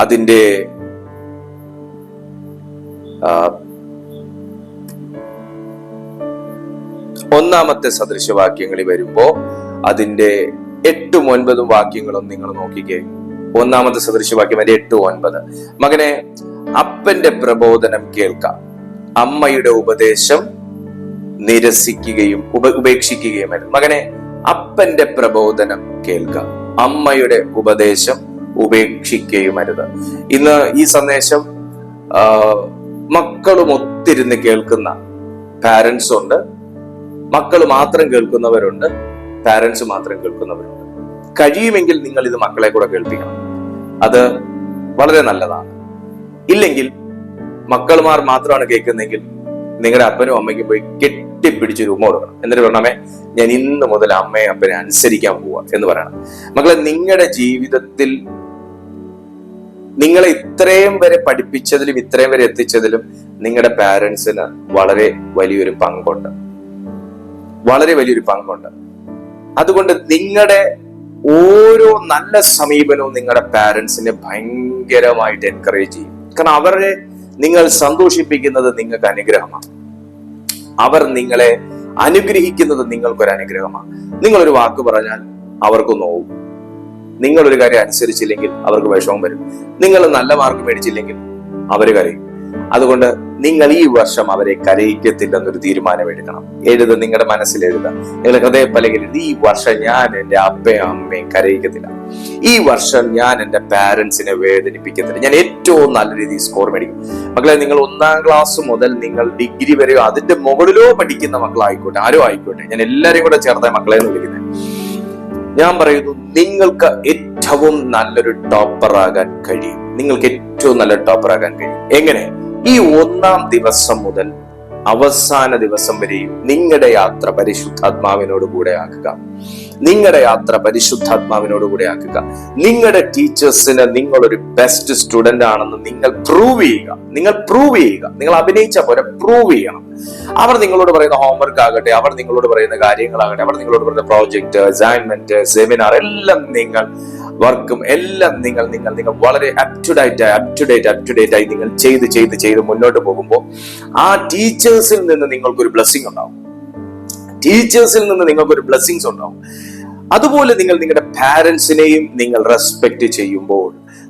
അതിന്റെ ഒന്നാമത്തെ സദൃശവാക്യങ്ങളിൽ വരുമ്പോ അതിന്റെ എട്ടും ഒൻപതും വാക്യങ്ങളും നിങ്ങൾ നോക്കിക്കേ. ഒന്നാമത്തെ സദൃശവാക്യം അതിന്റെ എട്ടും ഒൻപത്. മകനെ അപ്പന്റെ പ്രബോധനം കേൾക്കാം. അമ്മയുടെ ഉപദേശം നിരസിക്കുകയും ഉപ ഉപേക്ഷിക്കുകയും മകനെ അപ്പന്റെ പ്രബോധനം കേൾക്കാം. അമ്മയുടെ ഉപദേശം ഉപേക്ഷിക്കുകയും അരുത് ഇന്ന് ഈ സന്ദേശം മക്കളും ഒത്തിരുന്ന് കേൾക്കുന്ന പാരൻസ് ഉണ്ട്. മക്കൾ മാത്രം കേൾക്കുന്നവരുണ്ട് പാരൻസ് മാത്രം കേൾക്കുന്നവരുണ്ട്. കഴിയുമെങ്കിൽ നിങ്ങൾ ഇത് മക്കളെ കൂടെ കേൾപ്പിക്കണം. അത് വളരെ നല്ലതാണ്. ഇല്ലെങ്കിൽ മക്കൾമാർ മാത്രമാണ് കേൾക്കുന്നെങ്കിൽ നിങ്ങളുടെ അപ്പനും അമ്മയ്ക്കും പോയി കെട്ടിപ്പിടിച്ച് ഒരു ഉമ്മ കൊടുക്കണം. എന്നിട്ട് പറഞ്ഞമേ ഞാൻ ഇന്ന് മുതൽ അമ്മയെ അപ്പനെ അനുസരിക്കാൻ പോവാ എന്ന് പറയണം. മക്കളെ നിങ്ങളുടെ ജീവിതത്തിൽ നിങ്ങളെ ഇത്രയും വരെ പഠിപ്പിച്ചതിലും ഇത്രയും വരെ എത്തിച്ചതിലും നിങ്ങളുടെ പാരൻസിന് വളരെ വലിയൊരു പങ്കുണ്ട്. വളരെ വലിയൊരു പങ്കുണ്ട്. അതുകൊണ്ട് നിങ്ങളുടെ ഓരോ നല്ല സമീപനവും നിങ്ങളുടെ പാരൻസിനെ ഭയങ്കരമായിട്ട് എൻകറേജ് ചെയ്യും. കാരണം അവരെ നിങ്ങൾ സന്തോഷിപ്പിക്കുന്നത് നിങ്ങൾക്ക് അനുഗ്രഹമാണ്. അവർ നിങ്ങളെ അനുഗ്രഹിക്കുന്നത് നിങ്ങൾക്കൊരു അനുഗ്രഹമാണ്. നിങ്ങളൊരു വാക്ക് പറഞ്ഞാൽ അവർക്ക് നോവും. നിങ്ങളൊരു കാര്യം അനുസരിച്ചില്ലെങ്കിൽ അവർക്ക് വിഷമം വരും. നിങ്ങൾ നല്ല മാർക്ക് മേടിച്ചില്ലെങ്കിൽ അവർ കരയും. അതുകൊണ്ട് നിങ്ങൾ ഈ വർഷം അവരെ കരയിക്കത്തില്ലെന്നൊരു തീരുമാനം എടുക്കണം എഴുത നിങ്ങളുടെ മനസ്സിൽ എഴുതുക നിങ്ങളുടെ ഹൃദയപ്പലകിൽ പലകിൽ ഈ വർഷം ഞാൻ എന്റെ അപ്പയും അമ്മയും കരയിക്കത്തില്ല. ഈ വർഷം ഞാൻ എന്റെ പാരൻസിനെ വേദനിപ്പിക്കത്തില്ല. ഞാൻ ഏറ്റവും നല്ല രീതിയിൽ സ്കോർ മേടിക്കും. മക്കളെ നിങ്ങൾ ഒന്നാം ക്ലാസ് മുതൽ നിങ്ങൾ ഡിഗ്രി വരെയോ അതിന്റെ മുകളിലോ പഠിക്കുന്ന മക്കളായിക്കോട്ടെ ആരോ ആയിക്കോട്ടെ. ഞാൻ എല്ലാവരെയും കൂടെ ചേർത്ത മക്കളെ എന്ന് വിളിക്കുന്നത് ഞാൻ പറയുന്നു നിങ്ങൾക്ക് ഏറ്റവും നല്ലൊരു ടോപ്പറാകാൻ കഴിയും. നിങ്ങൾക്ക് ഏറ്റവും നല്ല ടോപ്പർ ആകാൻ കഴിയും. എങ്ങനെ? ഈ ഒന്നാം ദിവസം മുതൽ അവസാന ദിവസം വരെയും നിങ്ങളുടെ യാത്ര പരിശുദ്ധാത്മാവിനോട് കൂടെ ആക്കുക. നിങ്ങളുടെ യാത്ര പരിശുദ്ധാത്മാവിനോട് കൂടെ ആക്കുക. നിങ്ങളുടെ ടീച്ചേഴ്സിന് നിങ്ങൾ ഒരു ബെസ്റ്റ് സ്റ്റുഡന്റ് ആണെന്ന് നിങ്ങൾ പ്രൂവ് ചെയ്യുക. നിങ്ങൾ പ്രൂവ് ചെയ്യുക. നിങ്ങൾ അഭിനയിച്ച പോലെ പ്രൂവ് ചെയ്യണം. അവർ നിങ്ങളോട് പറയുന്ന ഹോംവർക്ക് ആകട്ടെ അവർ നിങ്ങളോട് പറയുന്ന കാര്യങ്ങളാകട്ടെ അവർ നിങ്ങളോട് പറയുന്ന പ്രോജക്റ്റ് അസൈൻമെന്റ് സെമിനാർ എല്ലാം നിങ്ങൾ വർക്കും എല്ലാം നിങ്ങൾ നിങ്ങൾ നിങ്ങൾ വളരെ up to date up to date up to date ആയി നിങ്ങൾ ചെയ്ത് ചെയ്ത് ചെയ്ത് മുന്നോട്ട് പോകുമ്പോൾ ആ ടീച്ചേഴ്സിൽ നിന്ന് നിങ്ങൾക്കൊരു ബ്ലെസ്സിങ് ഉണ്ടാവും. ടീച്ചേഴ്സിൽ നിന്ന് നിങ്ങൾക്കൊരു ബ്ലെസ്സിങ്സ് ഉണ്ടാവും. അതുപോലെ നിങ്ങൾ നിങ്ങളുടെ പാരൻസിനെയും നിങ്ങൾ റെസ്പെക്ട് ചെയ്യുമ്പോൾ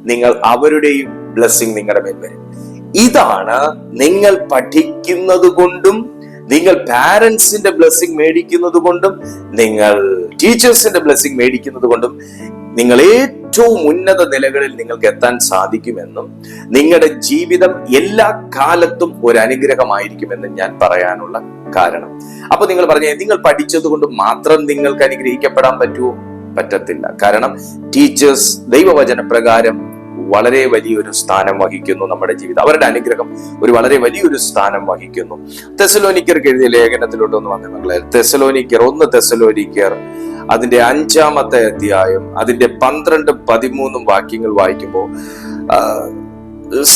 നിങ്ങൾ അവരുടെയും ബ്ലെസ്സിങ് നിങ്ങളുടെ മേൽ വരും. ഇതാണ് നിങ്ങൾ പഠിക്കുന്നത് കൊണ്ടും നിങ്ങൾ പാരൻസിന്റെ ബ്ലെസ്സിങ് മേടിക്കുന്നത് കൊണ്ടും നിങ്ങൾ ടീച്ചേഴ്സിന്റെ ബ്ലെസ്സിങ് മേടിക്കുന്നത് കൊണ്ടും നിങ്ങൾ ഏറ്റവും ഉന്നത നിലകളിൽ നിങ്ങൾക്ക് എത്താൻ സാധിക്കുമെന്നും നിങ്ങളുടെ ജീവിതം എല്ലാ കാലത്തും ഒരു അനുഗ്രഹമായിരിക്കുമെന്നും ഞാൻ പറയാനുള്ള കാരണം. അപ്പൊ നിങ്ങൾ പറഞ്ഞ നിങ്ങൾ പഠിച്ചത് കൊണ്ട് മാത്രം നിങ്ങൾക്ക് അനുഗ്രഹിക്കപ്പെടാൻ പറ്റുമോ പറ്റത്തില്ല. കാരണം ടീച്ചേഴ്സ് ദൈവവചന പ്രകാരം വളരെ വലിയൊരു സ്ഥാനം വഹിക്കുന്നു നമ്മുടെ ജീവിതം. അവരുടെ അനുഗ്രഹം ഒരു വളരെ വലിയൊരു സ്ഥാനം വഹിക്കുന്നു. തെസലോനിക്കർക്ക് എഴുതിയ ലേഖനത്തിലോട്ട് ഒന്ന് വന്ന മക്കളെ. തെസലോനിക്കർ ഒന്ന് തെസലോനിക്കർ അതിന്റെ അഞ്ചാമത്തെ അധ്യായം അതിന്റെ പന്ത്രണ്ട് പതിമൂന്നും വാക്യങ്ങൾ വായിക്കുമ്പോൾ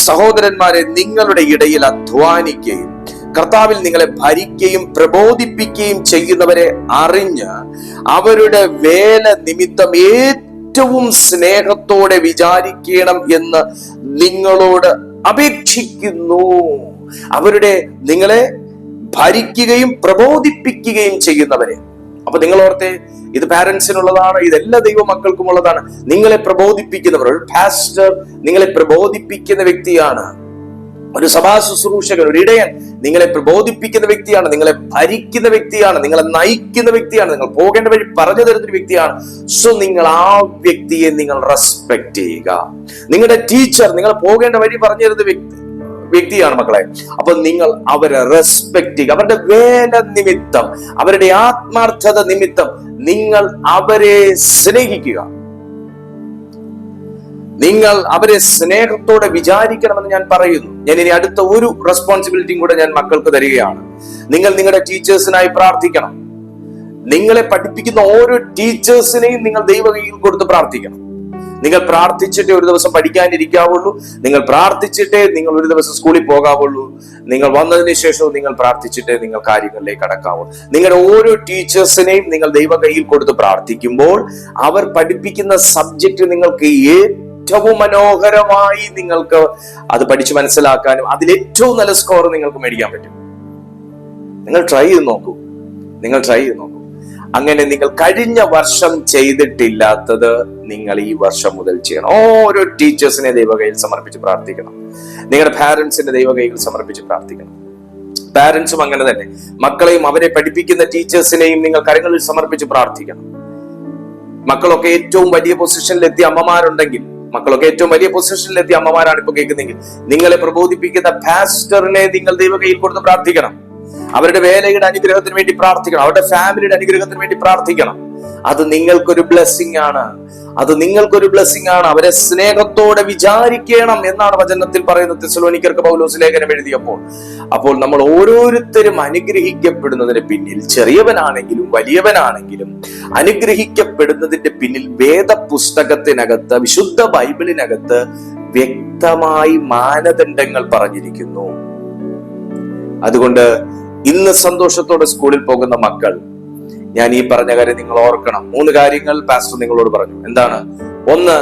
സഹോദരന്മാരെ നിങ്ങളുടെ ഇടയിൽ അധ്വാനിക്കുകയും കർത്താവിൽ നിങ്ങളെ ഭരിക്കുകയും പ്രബോധിപ്പിക്കുകയും ചെയ്യുന്നവരെ അറിഞ്ഞ് അവരുടെ വേല നിമിത്തം ഏറ്റവും സ്നേഹത്തോടെ വിചാരിക്കണം എന്ന് നിങ്ങളോട് അപേക്ഷിക്കുന്നു. അവരുടെ നിങ്ങളെ ഭരിക്കുകയും പ്രബോധിപ്പിക്കുകയും ചെയ്യുന്നവരെ. അപ്പൊ നിങ്ങൾ ഓർത്തെ ഇത് പാരന്റ്സിനുള്ളതാണ് ഇതെല്ലാ ദൈവ മക്കൾക്കും ഉള്ളതാണ് നിങ്ങളെ പ്രബോധിപ്പിക്കുന്നവർ ഒരു പാസ്റ്റർ നിങ്ങളെ പ്രബോധിപ്പിക്കുന്ന വ്യക്തിയാണ്. ഒരു സഭാ ശുശ്രൂഷകൻ ഒരു ഇടയൻ നിങ്ങളെ പ്രബോധിപ്പിക്കുന്ന വ്യക്തിയാണ് നിങ്ങളെ ഭരിക്കുന്ന വ്യക്തിയാണ് നിങ്ങളെ നയിക്കുന്ന വ്യക്തിയാണ് നിങ്ങൾ പോകേണ്ട വഴി പറഞ്ഞു തരുന്നൊരു വ്യക്തിയാണ്. സോ നിങ്ങൾ ആ വ്യക്തിയെ നിങ്ങൾ റെസ്പെക്ട് ചെയ്യുക. നിങ്ങളുടെ ടീച്ചർ നിങ്ങൾ പോകേണ്ട വഴി പറഞ്ഞു തരുന്ന വ്യക്തി വ്യക്തിയാണ് മക്കളെ. അപ്പൊ നിങ്ങൾ അവരെ റെസ്പെക്ട് ചെയ്യുക. അവരുടെ വേല നിമിത്തം അവരുടെ ആത്മാർത്ഥത നിമിത്തം നിങ്ങൾ അവരെ സ്നേഹിക്കുക. നിങ്ങൾ അവരെ സ്നേഹത്തോടെ വിചാരിക്കണമെന്ന് ഞാൻ പറയുന്നു. ഞാൻ ഇനി അടുത്ത ഒരു റെസ്പോൺസിബിലിറ്റിയും കൂടെ ഞാൻ മക്കൾക്ക് തരികയാണ്. നിങ്ങൾ നിങ്ങളുടെ ടീച്ചേഴ്സിനായി പ്രാർത്ഥിക്കണം. നിങ്ങളെ പഠിപ്പിക്കുന്ന ഓരോ ടീച്ചേഴ്സിനെയും നിങ്ങൾ ദൈവ കയ്യിൽ കൊടുത്ത് പ്രാർത്ഥിക്കണം. നിങ്ങൾ പ്രാർത്ഥിച്ചിട്ടേ ഒരു ദിവസം പഠിക്കാനിരിക്കാവുള്ളൂ. നിങ്ങൾ പ്രാർത്ഥിച്ചിട്ടേ നിങ്ങൾ ഒരു ദിവസം സ്കൂളിൽ പോകാവുള്ളൂ. നിങ്ങൾ വന്നതിന് ശേഷവും നിങ്ങൾ പ്രാർത്ഥിച്ചിട്ടേ നിങ്ങൾ കാര്യങ്ങളിലേക്ക് കടക്കാവുള്ളൂ നിങ്ങളുടെ ഓരോ ടീച്ചേഴ്സിനെയും നിങ്ങൾ ദൈവ കയ്യിൽ കൊടുത്ത് പ്രാർത്ഥിക്കുമ്പോൾ അവർ പഠിപ്പിക്കുന്ന സബ്ജക്റ്റ് നിങ്ങൾക്ക് ഏറ്റവും മനോഹരമായി നിങ്ങൾക്ക് അത് പഠിച്ചു മനസ്സിലാക്കാനും അതിൽ ഏറ്റവും നല്ല സ്കോർ നിങ്ങൾക്ക് മേടിക്കാൻ പറ്റും. നിങ്ങൾ ട്രൈ ചെയ്ത് നോക്കൂ. നിങ്ങൾ ട്രൈ ചെയ്ത് നോക്കൂ. അങ്ങനെ നിങ്ങൾ കഴിഞ്ഞ വർഷം ചെയ്തിട്ടില്ലാത്തത് നിങ്ങൾ ഈ വർഷം മുതൽ ചെയ്യണം. ഓരോ ടീച്ചേഴ്സിനെ ദൈവകയിൽ സമർപ്പിച്ച് പ്രാർത്ഥിക്കണം. നിങ്ങളുടെ പാരന്റ്സിന്റെ ദൈവകയിൽ സമർപ്പിച്ച് പ്രാർത്ഥിക്കണം. പാരന്റ്സും അങ്ങനെ തന്നെ. മക്കളെയും അവരെ പഠിപ്പിക്കുന്ന ടീച്ചേഴ്സിനെയും നിങ്ങൾ കരങ്ങളിൽ സമർപ്പിച്ച് പ്രാർത്ഥിക്കണം. മക്കളൊക്കെ ഏറ്റവും വലിയ പൊസിഷനിലെത്തിയ അമ്മമാരുണ്ടെങ്കിൽ മക്കളൊക്കെ ഏറ്റവും വലിയ പൊസിഷനിലെത്തിയ അമ്മമാരാണ് ഇപ്പൊ കേൾക്കുന്നെങ്കിൽ നിങ്ങളെ പ്രബോധിപ്പിക്കുന്ന പാസ്റ്ററിനെ നിങ്ങൾ ദൈവ കയ്യിൽ കൊടുത്ത് പ്രാർത്ഥിക്കണം. അവരുടെ വേലയുടെ അനുഗ്രഹത്തിന് വേണ്ടി പ്രാർത്ഥിക്കണം. അവരുടെ ഫാമിലിയുടെ അനുഗ്രഹത്തിന് വേണ്ടി പ്രാർത്ഥിക്കണം. അത് നിങ്ങൾക്കൊരു ബ്ലെസ്സിങ് ആണ്. അത് നിങ്ങൾക്കൊരു ബ്ലെസ്സിങ് ആണ്. അവരെ സ്നേഹത്തോടെ വിചാരിക്കണം എന്നാണ് വചനത്തിൽ പറയുന്നത് തെസലോനിക്കർക്ക് പൗലോസ് ലേഖനം എഴുതിയപ്പോൾ. അപ്പോൾ നമ്മൾ ഓരോരുത്തരും അനുഗ്രഹിക്കപ്പെടുന്നതിന് പിന്നിൽ ചെറിയവനാണെങ്കിലും വലിയവനാണെങ്കിലും അനുഗ്രഹിക്കപ്പെടുന്നതിന്റെ പിന്നിൽ വേദ പുസ്തകത്തിനകത്ത് വിശുദ്ധ ബൈബിളിനകത്ത് വ്യക്തമായി മാനദണ്ഡങ്ങൾ പറഞ്ഞിരിക്കുന്നു. അതുകൊണ്ട് ഇന്ന് സന്തോഷത്തോടെ സ്കൂളിൽ പോകുന്ന മക്കൾ ഞാൻ ഈ പറഞ്ഞ കാര്യം നിങ്ങൾ ഓർക്കണം. മൂന്ന് കാര്യങ്ങൾ പാസ്റ്റർ നിങ്ങളോട് പറഞ്ഞു. എന്താണ്? ഒന്ന്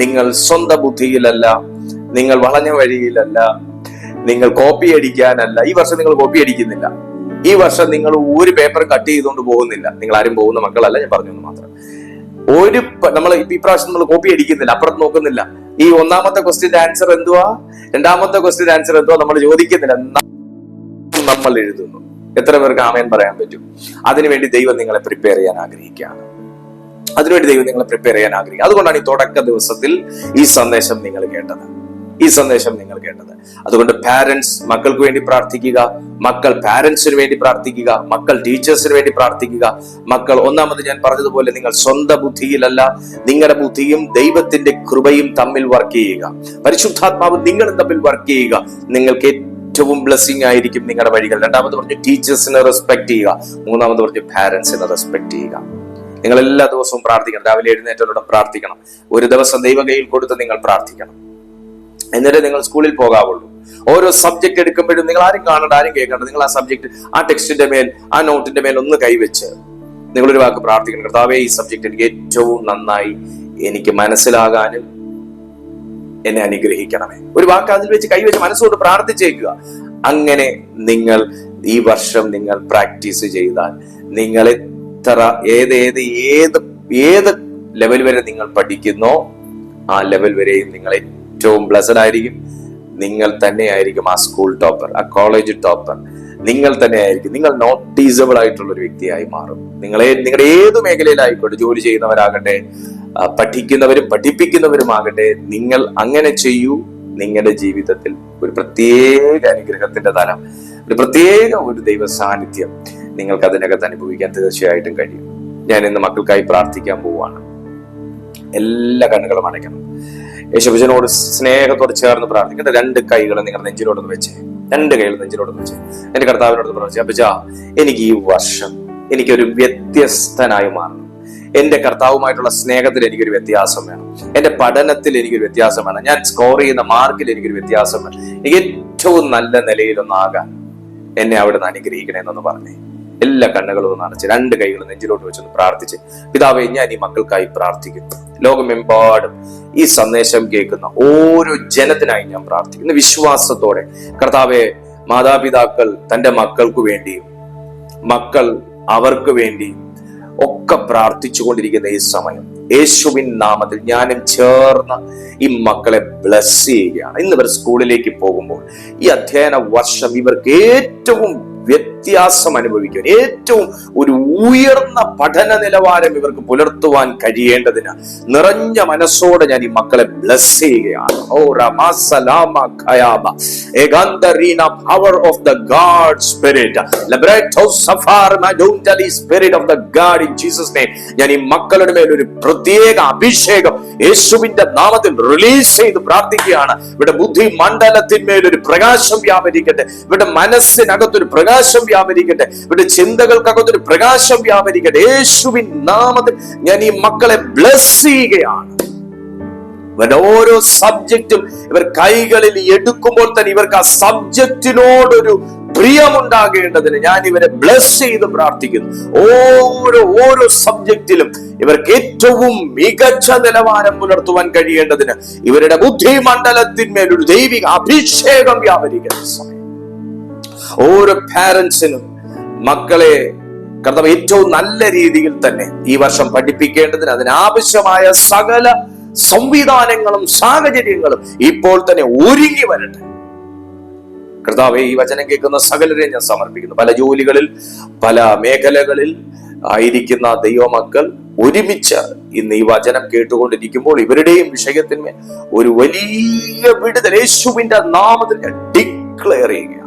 നിങ്ങൾ സ്വന്തം ബുദ്ധിയിലല്ല നിങ്ങൾ വളഞ്ഞ വഴിയിലല്ല നിങ്ങൾ കോപ്പി അടിക്കാനല്ല. ഈ വർഷം നിങ്ങൾ കോപ്പി അടിക്കുന്നില്ല. ഈ വർഷം നിങ്ങൾ ഒരു പേപ്പർ കട്ട് ചെയ്തുകൊണ്ട് പോകുന്നില്ല. നിങ്ങൾ ആരും പോകുന്ന മക്കളല്ല ഞാൻ പറഞ്ഞു മാത്രം. ഒരു നമ്മൾ ഈ പ്രാവശ്യം നമ്മൾ കോപ്പി അടിക്കുന്നില്ല അപ്പുറത്ത് നോക്കുന്നില്ല. ഈ ഒന്നാമത്തെ ക്വസ്റ്റ്യന്റെ ആൻസർ എന്തുവാ? രണ്ടാമത്തെ ക്വസ്റ്റ്യന്റെ ആൻസർ എന്തുവാ? നമ്മൾ ചോദിക്കുന്നില്ല. നമ്മൾ എഴുതുന്നു. എത്ര പേർക്ക് ആമേൻ പറയാൻ പറ്റും? അതിനുവേണ്ടി ദൈവം നിങ്ങളെ പ്രിപ്പയർ ചെയ്യാൻ ആഗ്രഹിക്കുകയാണ്. അതിനുവേണ്ടി ദൈവം നിങ്ങളെ പ്രിപ്പയർ ചെയ്യാൻ ആഗ്രഹിക്കുക. അതുകൊണ്ടാണ് ഈ തുടക്ക ദിവസത്തിൽ ഈ സന്ദേശം നിങ്ങൾ കേട്ടത്. ഈ സന്ദേശം നിങ്ങൾ കേട്ടത്. അതുകൊണ്ട് പാരന്റ്സ് മക്കൾക്ക് വേണ്ടി പ്രാർത്ഥിക്കുക. മക്കൾ പാരന്റ്സിന് വേണ്ടി പ്രാർത്ഥിക്കുക. മക്കൾ ടീച്ചേഴ്സിന് വേണ്ടി പ്രാർത്ഥിക്കുക. മക്കൾ ഒന്നാമത് ഞാൻ പറഞ്ഞതുപോലെ നിങ്ങൾ സ്വന്തം ബുദ്ധിയിലല്ല നിങ്ങളുടെ ബുദ്ധിയും ദൈവത്തിന്റെ കൃപയും തമ്മിൽ വർക്ക് ചെയ്യുക. പരിശുദ്ധാത്മാവ് നിങ്ങളും തമ്മിൽ വർക്ക് ചെയ്യുക. നിങ്ങൾക്ക് ഏറ്റവും ബ്ലെസ്സിങ് ആയിരിക്കും നിങ്ങളുടെ വഴികൾ. രണ്ടാമത് പറഞ്ഞു ടീച്ചേഴ്സിനെ റെസ്പെക്ട് ചെയ്യുക. മൂന്നാമത് പറഞ്ഞു പാരന്റ്സിനെ റെസ്പെക്ട് ചെയ്യുക. നിങ്ങൾ എല്ലാ ദിവസവും പ്രാർത്ഥിക്കണം. രാവിലെ എഴുന്നേറ്റവരോട് പ്രാർത്ഥിക്കണം. ഒരു ദിവസം ദൈവകയിൽ കൊടുത്ത് നിങ്ങൾ പ്രാർത്ഥിക്കണം. എന്നിട്ട് നിങ്ങൾ സ്കൂളിൽ പോകാവുള്ളൂ. ഓരോ സബ്ജക്ട് എടുക്കുമ്പോഴും നിങ്ങൾ ആരും കാണണ്ട ആരും കേൾക്കണ്ട. നിങ്ങൾ ആ സബ്ജക്ട് ആ ടെക്സ്റ്റിന്റെ മേൽ ആ നോട്ടിന്റെ മേൽ ഒന്ന് കൈവച്ച് നിങ്ങളൊരു വാക്ക് പ്രാർത്ഥിക്കണം. കർത്താവേ ഈ സബ്ജക്ട് എനിക്ക് ഏറ്റവും നന്നായി എനിക്ക് മനസ്സിലാകാനും എന്നെ അനുഗ്രഹിക്കണമേ. ഒരു വാക്ക് അതിൽ വെച്ച് കൈവച്ച് മനസ്സുകൊണ്ട് പ്രാർത്ഥിച്ചേക്കുക. അങ്ങനെ നിങ്ങൾ ഈ വർഷം നിങ്ങൾ പ്രാക്ടീസ് ചെയ്താൽ നിങ്ങൾ എത്ര ഏത് ഏത് ഏത് ഏത് ലെവൽ വരെ നിങ്ങൾ പഠിക്കുന്നോ ആ ലെവൽ വരെയും നിങ്ങൾ ഏറ്റവും ബ്ലസ്ഡ് ആയിരിക്കും. നിങ്ങൾ തന്നെയായിരിക്കും ആ സ്കൂൾ ടോപ്പർ ആ കോളേജ് ടോപ്പർ നിങ്ങൾ തന്നെയായിരിക്കും. നിങ്ങൾ നോട്ടീസബിൾ ആയിട്ടുള്ള ഒരു വ്യക്തിയായി മാറും. നിങ്ങളെ നിങ്ങളുടെ ഏത് മേഖലയിലായിക്കോട്ടെ ജോലി ചെയ്യുന്നവരാകട്ടെ പഠിക്കുന്നവരും പഠിപ്പിക്കുന്നവരുമാകട്ടെ നിങ്ങൾ അങ്ങനെ ചെയ്യൂ. നിങ്ങളുടെ ജീവിതത്തിൽ ഒരു പ്രത്യേക അനുഗ്രഹത്തിന്റെ തലം ഒരു പ്രത്യേക ഒരു ദൈവ സാന്നിധ്യം നിങ്ങൾക്ക് അതിനകത്ത് അനുഭവിക്കാൻ തീർച്ചയായിട്ടും കഴിയും. ഞാൻ ഇന്ന് മക്കൾക്കായി പ്രാർത്ഥിക്കാൻ പോവുകയാണ്. എല്ലാ കണ്ണുകളും അടയ്ക്കണം. യേശുഭജനോട് സ്നേഹത്തോട് ചേർന്ന് പ്രാർത്ഥിക്കേണ്ട രണ്ട് കൈകൾ നിങ്ങളുടെ നെഞ്ചിലോടൊന്ന് വെച്ചേ. രണ്ട് കൈകൾ നെഞ്ചിലോട് വെച്ച് എന്റെ കർത്താവിനോട് പറഞ്ഞു അപ്പച്ചാ എനിക്ക് ഈ വർഷം എനിക്കൊരു വ്യത്യസ്തനായി മാറണം. എന്റെ കർത്താവുമായിട്ടുള്ള സ്നേഹത്തിൽ എനിക്കൊരു വ്യത്യാസം വേണം. എന്റെ പഠനത്തിൽ എനിക്കൊരു വ്യത്യാസം വേണം. ഞാൻ സ്കോർ ചെയ്യുന്ന മാർക്കിൽ എനിക്കൊരു വ്യത്യാസം വേണം. എനിക്ക് ഏറ്റവും നല്ല നിലയിലൊന്നാകാൻ എന്നെ അവിടെ നിന്ന് അനുഗ്രഹിക്കണമെന്നൊന്ന് പറഞ്ഞേ. എല്ലാ കണ്ണുകളും ഒന്ന് അടച്ച് രണ്ട് കൈകൾ നെഞ്ചിലോട്ട് വെച്ചൊന്ന് പ്രാർത്ഥിച്ച് പിതാവെ ഞാൻ ഈ മക്കൾക്കായി പ്രാർത്ഥിക്കുന്നു. ലോകമെമ്പാടും ഈ സന്ദേശം കേൾക്കുന്ന ഓരോ ജനത്തിനായി ഞാൻ പ്രാർത്ഥിക്കുന്നു. വിശ്വാസത്തോടെ കർത്താവെ മാതാപിതാക്കൾ തന്റെ മക്കൾക്ക് വേണ്ടിയും മക്കൾ അവർക്ക് വേണ്ടിയും ഒക്കെ പ്രാർത്ഥിച്ചുകൊണ്ടിരിക്കുന്ന ഈ സമയം യേശുവിൻ നാമത്തിൽ ഞാനും ചേർന്ന് ഈ മക്കളെ ബ്ലസ് ചെയ്യുകയാണ്. ഇന്ന് ഇവർ സ്കൂളിലേക്ക് പോകുമ്പോൾ ഈ അധ്യയന വർഷം ഇവർക്ക് ഏറ്റവും വ്യത്യാസം അനുഭവിക്കും ഏറ്റവും ഒരു ഉയർന്ന പഠന നിലവാരം ഇവർക്ക് പുലർത്തുവാൻ കഴിയേണ്ടതിന് നിറഞ്ഞ മനസ്സോടെ ഞാൻ ഈ മക്കളെ ബ്ലസ് ചെയ്യുകയാണ്. ഓ റമാസലാമ ഖയാബ ഏകാന്തരീന power of the God spirit ലെബ്രേറ്റ് of സഫാർ മഡൂണ്ടലി spirit of the God in Jesus name ഞാൻ ഈ മക്കളുടെ മേൽ ഒരു പ്രത്യേക അഭിഷേകം യേശുവിന്റെ നാമത്തിൽ റിലീസ് ചെയ്ത് പ്രാർത്ഥിക്കുകയാണ്. ഇവിടെ ബുദ്ധി മണ്ഡലത്തിന്മേൽ ഒരു പ്രകാശം വ്യാപരിക്കട്ടെ. ഇവിടെ മനസ്സിനകത്തൊരു പ്രകാശം വ്യാപരിക്കട്ടെ. ഇവിടെ ചിന്തകൾക്കകത്തൊരു പ്രകാശം വ്യാപരിക്കട്ടെ. യേശുവിൻ നാമത്തിൽ ഞാൻ ഈ മക്കളെ ബ്ലസ് ചെയ്യുകയാണ്. ഇവരുടെ ഓരോ സബ്ജക്റ്റും ഇവർ കൈകളിൽ എടുക്കുമ്പോൾ തന്നെ ഇവർക്ക് ആ സബ്ജക്റ്റിനോടൊരു പ്രിയമുണ്ടാകേണ്ടതിന് ഞാൻ ഇവരെ ബ്ലസ് ചെയ്ത് പ്രാർത്ഥിക്കുന്നു. ഓരോ ഓരോ സബ്ജക്റ്റിലും ഇവർക്ക് ഏറ്റവും മികച്ച നിലവാരം പുലർത്തുവാൻ കഴിയേണ്ടതിന് ഇവരുടെ ബുദ്ധിമണ്ഡലത്തിന്മേൽ ഒരു ദൈവിക അഭിഷേകം വ്യാപരിക്കുന്ന സമയം ഓരോ പാരന്റ്സിനും മക്കളെ കർത്താവ് ഏറ്റവും നല്ല രീതിയിൽ തന്നെ ഈ വർഷം പഠിപ്പിക്കേണ്ടതിന് അതിനാവശ്യമായ സകല സംവിധാനങ്ങളും സാഹചര്യങ്ങളും ഇപ്പോൾ തന്നെ ഒരുങ്ങി വരട്ടെ. കർത്താവെ ഈ വചനം കേൾക്കുന്ന സകലരെ ഞാൻ സമർപ്പിക്കുന്നു. പല ജോലികളിൽ പല മേഖലകളിൽ ആയിരിക്കുന്ന ദൈവമക്കൾ ഒരുമിച്ച് ഇന്ന് ഈ വചനം കേട്ടുകൊണ്ടിരിക്കുമ്പോൾ ഇവരുടെയും വിഷയത്തിന്മേൽ ഒരു വലിയ വിടുതൽ. യേശുവിന്റെ നാമത്തിൽ ഡിക്ലെയർ ചെയ്യുകയാണ്.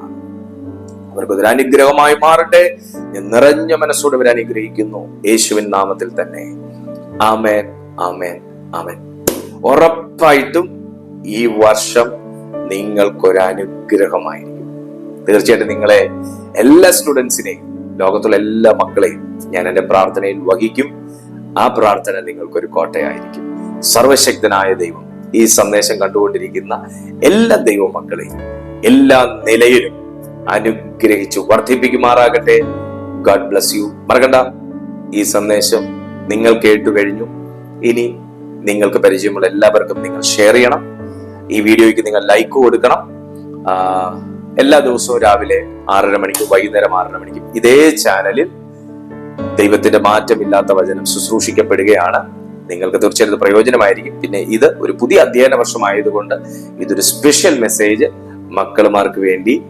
അവർക്ക് ഒരു അനുഗ്രഹമായി മാറട്ടെ ഞാൻ നിറഞ്ഞ മനസ്സോടെ ഇവരെ അനുഗ്രഹിക്കുന്നു. യേശുവിൻ നാമത്തിൽ തന്നെ. ആമേൻ ആമേൻ ആമേൻ. ഉറപ്പായിട്ടും ഈ വർഷം നിങ്ങൾക്കൊരു അനുഗ്രഹമായിരിക്കും. തീർച്ചയായിട്ടും നിങ്ങളെ എല്ലാ സ്റ്റുഡൻസിനെയും ലോകത്തുള്ള എല്ലാ മക്കളെയും ഞാൻ എന്റെ പ്രാർത്ഥനയിൽ വഹിക്കും. ആ പ്രാർത്ഥന നിങ്ങൾക്കൊരു കോട്ടയായിരിക്കും. സർവശക്തനായ ദൈവം ഈ സന്ദേശം കണ്ടുകൊണ്ടിരിക്കുന്ന എല്ലാ ദൈവ മക്കളെയും എല്ലാ നിലയിലും അനുഗ്രഹിച്ചു. വർദ്ധിപ്പിക്കുമാറാകട്ടെ. ഗാഡ് ബ്ലസ് യു മറക്കണ്ട. ഈ സന്ദേശം നിങ്ങൾ കേട്ടു കഴിഞ്ഞു. ഇനി നിങ്ങൾക്ക് പരിചയമുള്ള എല്ലാവർക്കും നിങ്ങൾ ഷെയർ ചെയ്യണം. ഈ വീഡിയോയ്ക്ക് നിങ്ങൾ ലൈക്ക് കൊടുക്കണം. എല്ലാ ദിവസവും രാവിലെ ആറര മണിക്കും വൈകുന്നേരം ആറര മണിക്കും ഇതേ ചാനലിൽ ദൈവത്തിന്റെ മാറ്റമില്ലാത്ത വചനം ശുശ്രൂഷിക്കപ്പെടുകയാണ്. നിങ്ങൾക്ക് തീർച്ചയായിട്ടും പ്രയോജനമായിരിക്കും. പിന്നെ ഇത് ഒരു പുതിയ അധ്യയന വർഷമായതുകൊണ്ട് ഇതൊരു സ്പെഷ്യൽ മെസ്സേജ് മക്കളുമാർക്ക് വേണ്ടി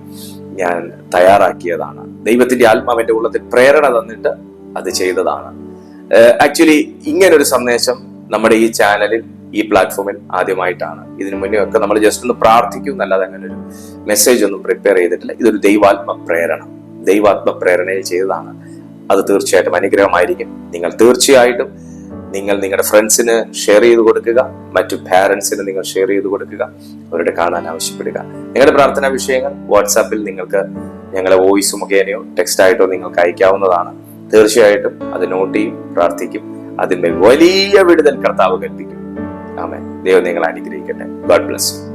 ഞാൻ തയ്യാറാക്കിയതാണ്. ദൈവത്തിന്റെ ആത്മാവിന്റെ ഉള്ളത്തിൽ പ്രേരണ തന്നിട്ട് അത് ചെയ്തതാണ്. ആക്ച്വലി ഇങ്ങനൊരു സന്ദേശം നമ്മുടെ ഈ ചാനലിൽ ഈ പ്ലാറ്റ്ഫോമിൽ ആദ്യമായിട്ടാണ്. ഇതിനു മുന്നേ ഒക്കെ നമ്മൾ ജസ്റ്റ് ഒന്ന് പ്രാർത്ഥിക്കും എന്നല്ലാതെ അങ്ങനെ ഒരു മെസ്സേജ് ഒന്നും പ്രിപ്പയർ ചെയ്തിട്ടില്ല. ഇതൊരു ദൈവാത്മ പ്രേരണ. ദൈവാത്മ പ്രേരണയിൽ ചെയ്തതാണ്. അത് തീർച്ചയായിട്ടും അനുഗ്രഹമായിരിക്കും. നിങ്ങൾ തീർച്ചയായിട്ടും നിങ്ങൾ നിങ്ങളുടെ ഫ്രണ്ട്സിന് ഷെയർ ചെയ്ത് കൊടുക്കുക. മറ്റു പാരൻസിന് നിങ്ങൾ ഷെയർ ചെയ്ത് കൊടുക്കുക. അവരുടെ കാണാൻ ആവശ്യപ്പെടുക. നിങ്ങളുടെ പ്രാർത്ഥനാ വിഷയങ്ങൾ വാട്സാപ്പിൽ നിങ്ങൾക്ക് ഞങ്ങളെ വോയിസ് മുഖേനയോ ടെക്സ്റ്റ് ആയിട്ടോ നിങ്ങൾക്ക് അയക്കാവുന്നതാണ്. തീർച്ചയായിട്ടും അത് നോട്ട് ചെയ്യും പ്രാർത്ഥിക്കും. അതിന്മേൽ വലിയ വിടുതൽ കർത്താവ് കൽപ്പിക്കും. ആമേ ദൈവം നിങ്ങളെ അനുഗ്രഹിക്കട്ടെ. God bless you